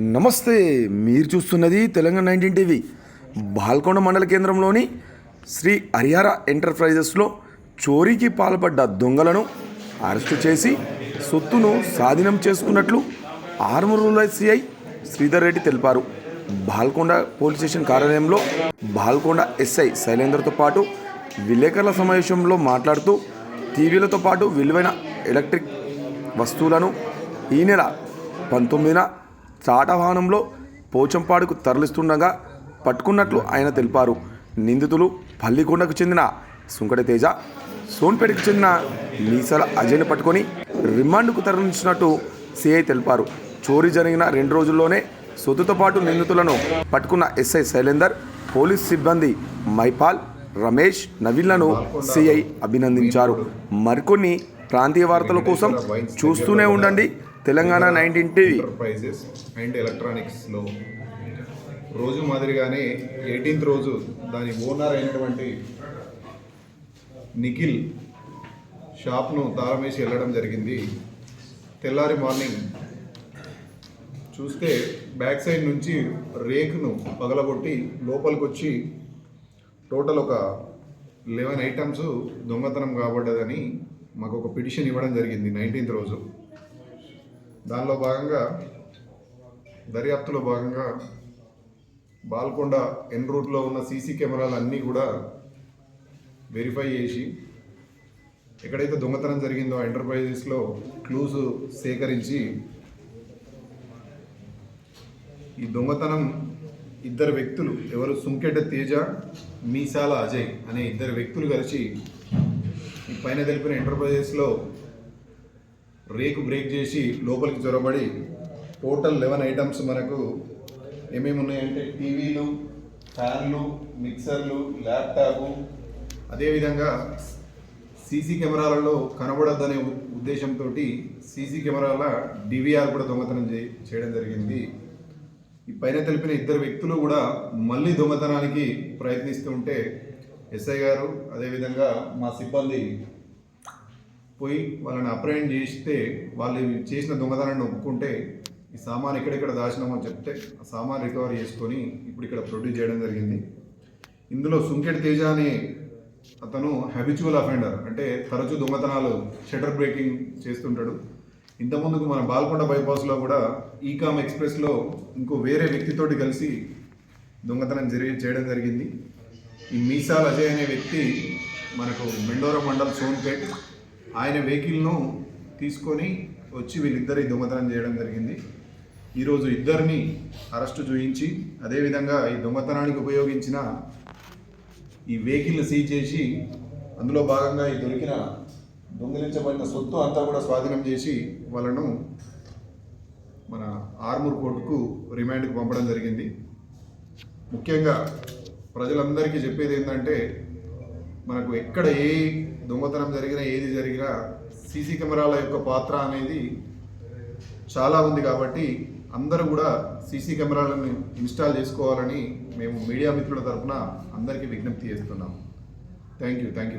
నమస్తే మీరు చూస్తున్నది తెలంగాణ నైన్టీన్ టీవీ బాల్కొండ మండల కేంద్రంలోని శ్రీ హరిహర ఎంటర్ప్రైజెస్లో చోరీకి పాల్పడ్డ దొంగలను అరెస్టు చేసి సొత్తును స్వాధీనం చేసుకున్నట్లు ఆర్మూరుల సిఐ శ్రీధర్ రెడ్డి తెలిపారు. బాల్కొండ పోలీస్ స్టేషన్ కార్యాలయంలో బాల్కొండ ఎస్ఐ శైలేందర్తో పాటు విలేకరుల సమావేశంలో మాట్లాడుతూ టీవీలతో పాటు విలువైన ఎలక్ట్రిక్ వస్తువులను ఈ నెల పంతొమ్మిదిన చాటవాహనంలో పోచంపాడుకు తరలిస్తుండగా పట్టుకున్నట్లు ఆయన తెలిపారు. నిందితులు పల్లికొండకు చెందిన సుంకట తేజ సోన్పేటకు చెందిన మీసాల అజయ్ని పట్టుకొని రిమాండ్కు తరలించినట్టు సిఐ తెలిపారు. చోరీ జరిగిన రెండు రోజుల్లోనే సొత్తుతో పాటు నిందితులను పట్టుకున్న ఎస్ఐ శైలేందర్ పోలీస్ సిబ్బంది మైపాల్ రమేష్ నవీన్లను సిఐ అభినందించారు. మరికొన్ని ప్రాంతీయ వార్తల కోసం చూస్తూనే ఉండండి. Telangana nineteen TV. Enterprises and ఎలక్ట్రానిక్స్లో రోజు మాదిరిగానే ఎయిటీన్త్ రోజు దాని ఓనర్ అయినటువంటి నిఖిల్ షాప్ను తాళం వేసి వెళ్ళడం జరిగింది. తెల్లారి మార్నింగ్ చూస్తే బ్యాక్ సైడ్ నుంచి రేకును పగలగొట్టి లోపలికి వచ్చి టోటల్ ఒక లెవెన్ ఐటమ్స్ దొంగతనం కాబడ్డదని మాకు ఒక పిటిషన్ ఇవ్వడం జరిగింది నైన్టీన్త్ రోజు. దానిలో భాగంగా దర్యాప్తులో భాగంగా బాల్కొండ ఎన్ రూట్లో ఉన్న సీసీ కెమెరాలు అన్నీ కూడా వెరిఫై చేసి ఎక్కడైతే దొంగతనం జరిగిందో ఎంటర్ప్రైజెస్లో క్లూస్ సేకరించి ఈ దొంగతనం ఇద్దరు వ్యక్తులు ఎవరు సుంకెట తేజ మీసాల అజయ్ అనే ఇద్దరు వ్యక్తులు కలిసి ఈ పైన తెలిపిన ఎంటర్ప్రైజెస్లో రేకు బ్రేక్ చేసి లోపలికి చొరబడి టోటల్ లెవెన్ ఐటమ్స్ మనకు ఏమేమి ఉన్నాయంటే టీవీలు ఫ్యాన్లు మిక్సర్లు ల్యాప్టాప్. అదేవిధంగా సీసీ కెమెరాలలో కనబడద్దనే ఉద్దేశంతో సీసీ కెమెరాల డివిఆర్ కూడా దొంగతనం చే చేయడం జరిగింది. ఈ పైన తెలిపిన ఇద్దరు వ్యక్తులు కూడా మళ్ళీ దొంగతనానికి ప్రయత్నిస్తూ ఉంటే ఎస్ఐ గారు అదేవిధంగా మా సిబ్బంది పోయి వాళ్ళని అప్రయన్ చేస్తే వాళ్ళు చేసిన దొంగతనాన్ని ఒప్పుకుంటే ఈ సామాన్ ఎక్కడెక్కడ దాచినామో చెప్తే ఆ సామాన్ రికవర్ చేసుకొని ఇప్పుడు ఇక్కడ ప్రొడ్యూస్ చేయడం జరిగింది. ఇందులో సుంకెట్ తేజ అనే అతను హ్యాబిచువల్ అఫెండర్ అంటే తరచూ దొంగతనాలు షటర్ బ్రేకింగ్ చేస్తుంటాడు. ఇంతకుముందుకు మన బాల్కొండ బైపాస్లో కూడా ఈకామ్ ఎక్స్ప్రెస్లో ఇంకో వేరే వ్యక్తితోటి కలిసి దొంగతనం జరిగి చేయడం జరిగింది. ఈ మీసాల్ అజయ్ అనే వ్యక్తి మనకు మెండోర మండల్ సోన్పేట్ ఆయన వెహికల్ను తీసుకొని వచ్చి వీళ్ళిద్దరి దొంగతనం చేయడం జరిగింది. ఈరోజు ఇద్దరిని అరెస్టు చూయించి అదేవిధంగా ఈ దొంగతనానికి ఉపయోగించిన ఈ వెహికల్ని సీజ్ చేసి అందులో భాగంగా ఈ దొరికిన దొంగిలించబడిన సొత్తు అంతా కూడా స్వాధీనం చేసి వాళ్ళను మన ఆర్మూర్ కోర్టుకు రిమాండ్కి పంపడం జరిగింది. ముఖ్యంగా ప్రజలందరికీ చెప్పేది ఏంటంటే మనకు ఎక్కడ ఏ దొంగతనం జరిగినా ఏది జరిగినా సీసీ కెమెరాల యొక్క పాత్ర అనేది చాలా ఉంది కాబట్టి అందరూ కూడా సీసీ కెమెరాలను ఇన్స్టాల్ చేసుకోవాలని మేము మీడియా మిత్రుల తరఫున అందరికీ విజ్ఞప్తి చేస్తున్నాం. Thank you thank you.